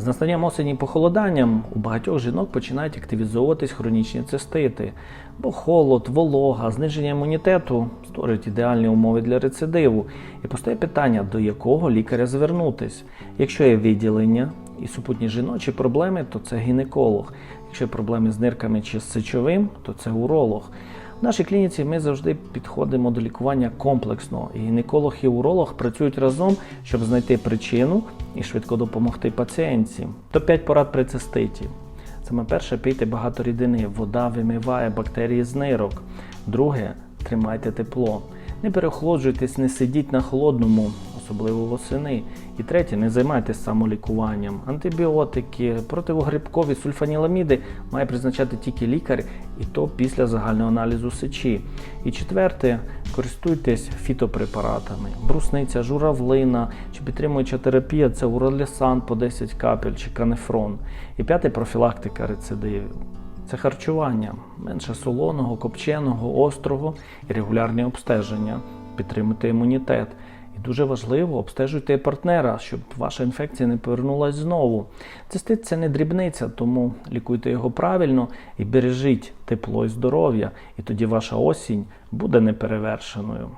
З настанням осені похолоданням у багатьох жінок починають активізовуватись хронічні цистити, бо холод, волога, зниження імунітету створюють ідеальні умови для рецидиву. І постає питання, до якого лікаря звернутись. Якщо є виділення і супутні жіночі проблеми, то це гінеколог. Якщо є проблеми з нирками чи з сечовим, то це уролог. В нашій клініці ми завжди підходимо до лікування комплексно. І гінеколог і уролог працюють разом, щоб знайти причину і швидко допомогти пацієнтці. То 5 порад при циститі. Саме перше пийте багато рідини. Вода вимиває бактерії з нирок. Друге тримайте тепло. Не переохолоджуйтесь, не сидіть на холодному, особливо восени. І третє, не займайтесь самолікуванням. Антибіотики, противогрибкові сульфаніламіди має призначати тільки лікар, і то після загального аналізу сечі. І четверте, користуйтесь фітопрепаратами. Брусниця, журавлина чи підтримуюча терапія це уролесан по 10 капель чи канефрон. І п'яте профілактика рецидивів. Це харчування, менше солоного, копченого, острого і регулярні обстеження. Підтримуйте імунітет. Дуже важливо, обстежуйте партнера, щоб ваша інфекція не повернулася знову. Цистит це не дрібниця, тому лікуйте його правильно і бережіть тепло і здоров'я, і тоді ваша осінь буде неперевершеною.